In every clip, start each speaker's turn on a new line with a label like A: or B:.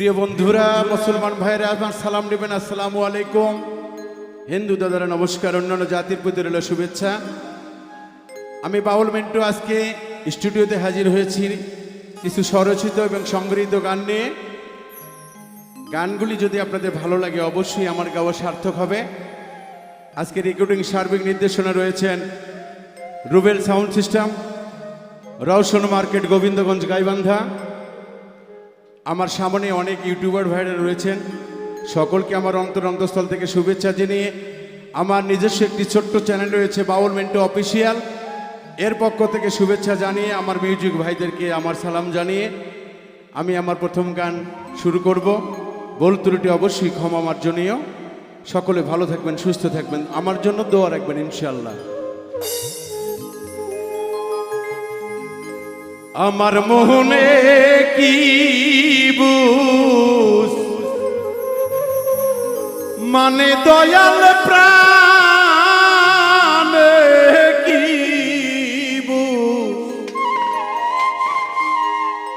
A: প্রিয় বন্ধুরা, মুসলমান ভাইরা আমার সালাম নেবেন। আসসালামু আলাইকুম। হিন্দু দাদারা নমস্কার, অন্যান্য জাতির প্রতি রইল শুভেচ্ছা। আমি বাউল মেন্টু আজকে স্টুডিওতে হাজির হয়েছি কিছু স্বরচিত এবং সংগৃহীত গান নিয়ে। গানগুলি যদি আপনাদের ভালো লাগে, অবশ্যই আমার গাওয়া সার্থক হবে। আজকে রেকর্ডিং সার্বিক নির্দেশনা রয়েছেন Rubel sound system, Roshan market, Gobindaganj, Gaibandha. আমার সামনে অনেক ইউটিউবার ভাইরা রয়েছেন। সকলকে আমার অন্তর অন্তঃস্থল থেকে শুভেচ্ছা জানিয়ে আমার নিজস্ব একটি ছোট্ট চ্যানেল রয়েছে বাউল মেন্টো অফিসিয়াল। এর পক্ষ থেকে শুভেচ্ছা জানিয়ে আমার মিউজিক ভাইদেরকে আমার সালাম জানিয়ে আমি আমার প্রথম গান শুরু করব। বল ত্রুটি অবশ্যই ক্ষমা মার্জনীয়। সকলে ভালো থাকবেন, সুস্থ থাকবেন। আমার জন্য দোয়া রাখবেন ইনশাল্লাহ আমার মোহনে কি বুঝ? মানে দয়াল প্রাণ কি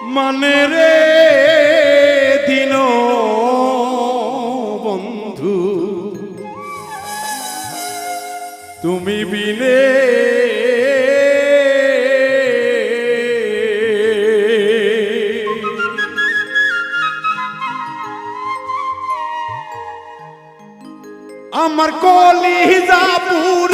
A: মানে রে দিন বন্ধু তুমি বিনে আমার কলি পুরিয়া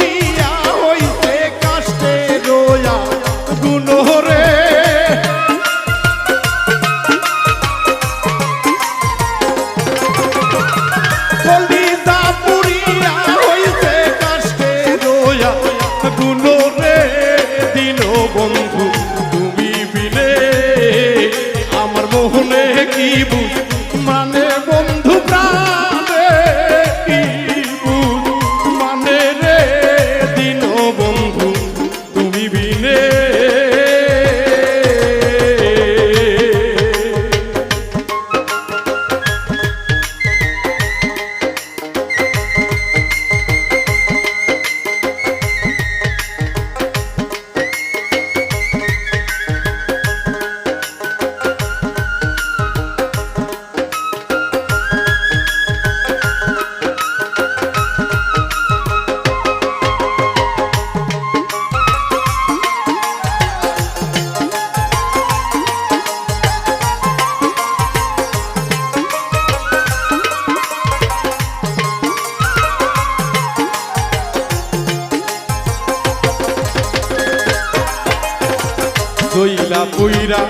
A: দইলা পুইরা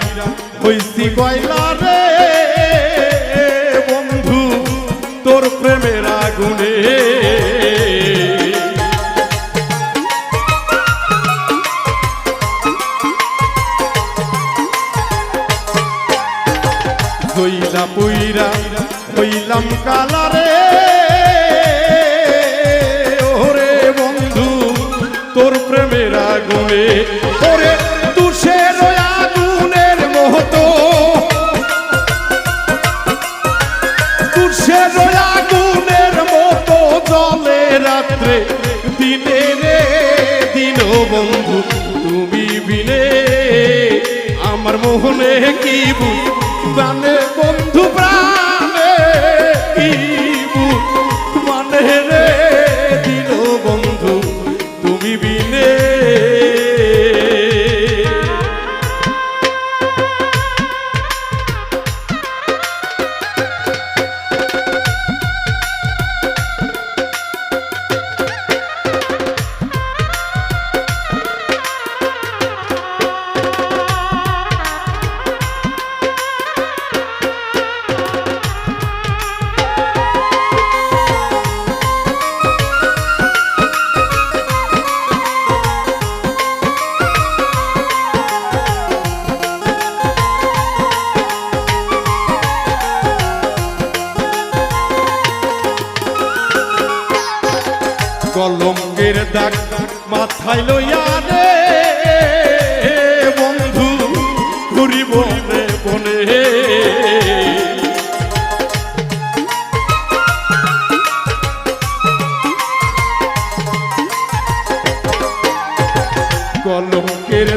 A: হইছি গয়লা রে। বন্ধু, তোর প্রেমের আগুনে। দইলা পুইরা হইলাম কালা রে। ওরে বন্ধু, তোর প্রেমের আগুনে। কি দাগ মাথায় লইয়া রে বন্ধু ঘুরি বনে বনে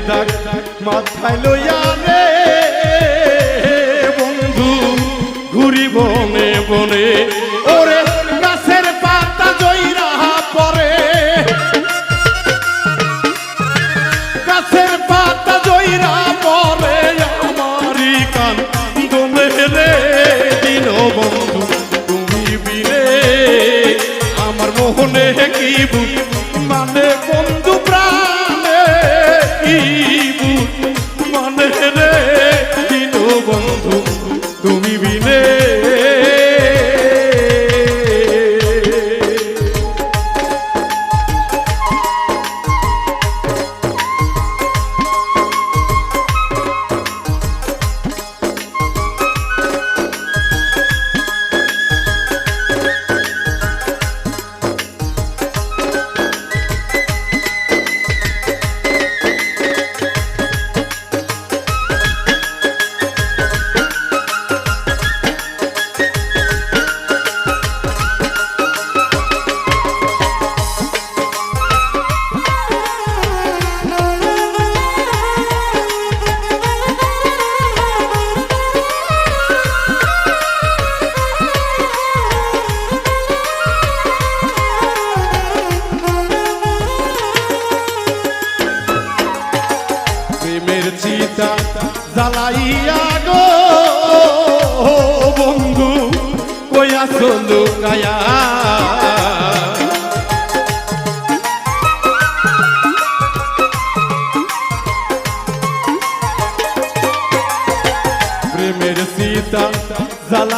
A: ডাক দাগ মাথায় লইয়া রে বন্ধু ঘুরি
B: বনে বনে ওরে গরিব মানে কোন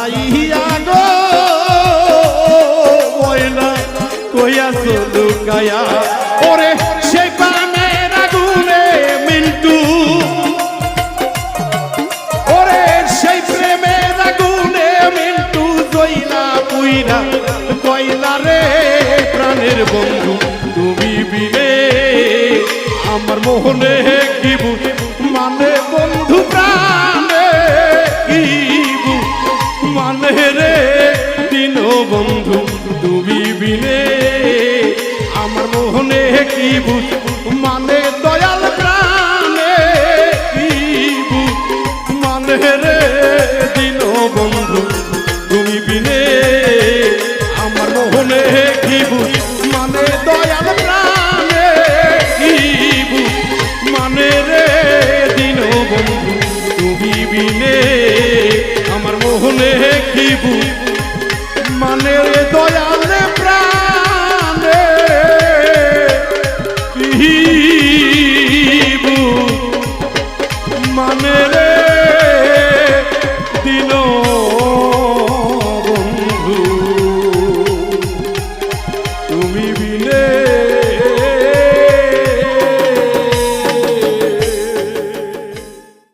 B: আইয়া গো, ময়না কইয়া সুলুকায়া ওরে সে প্রাণের আগুনে মিন্টু। ওরে সেই প্রেমের আগুনে মিন্টু জইলা পুইরা কয়লা রে প্রাণের বন্ধু, তুমি বিনে আমার মোহনে কি মানে বন্ধু। ত্রিভুজ মানে মানে রে দিলো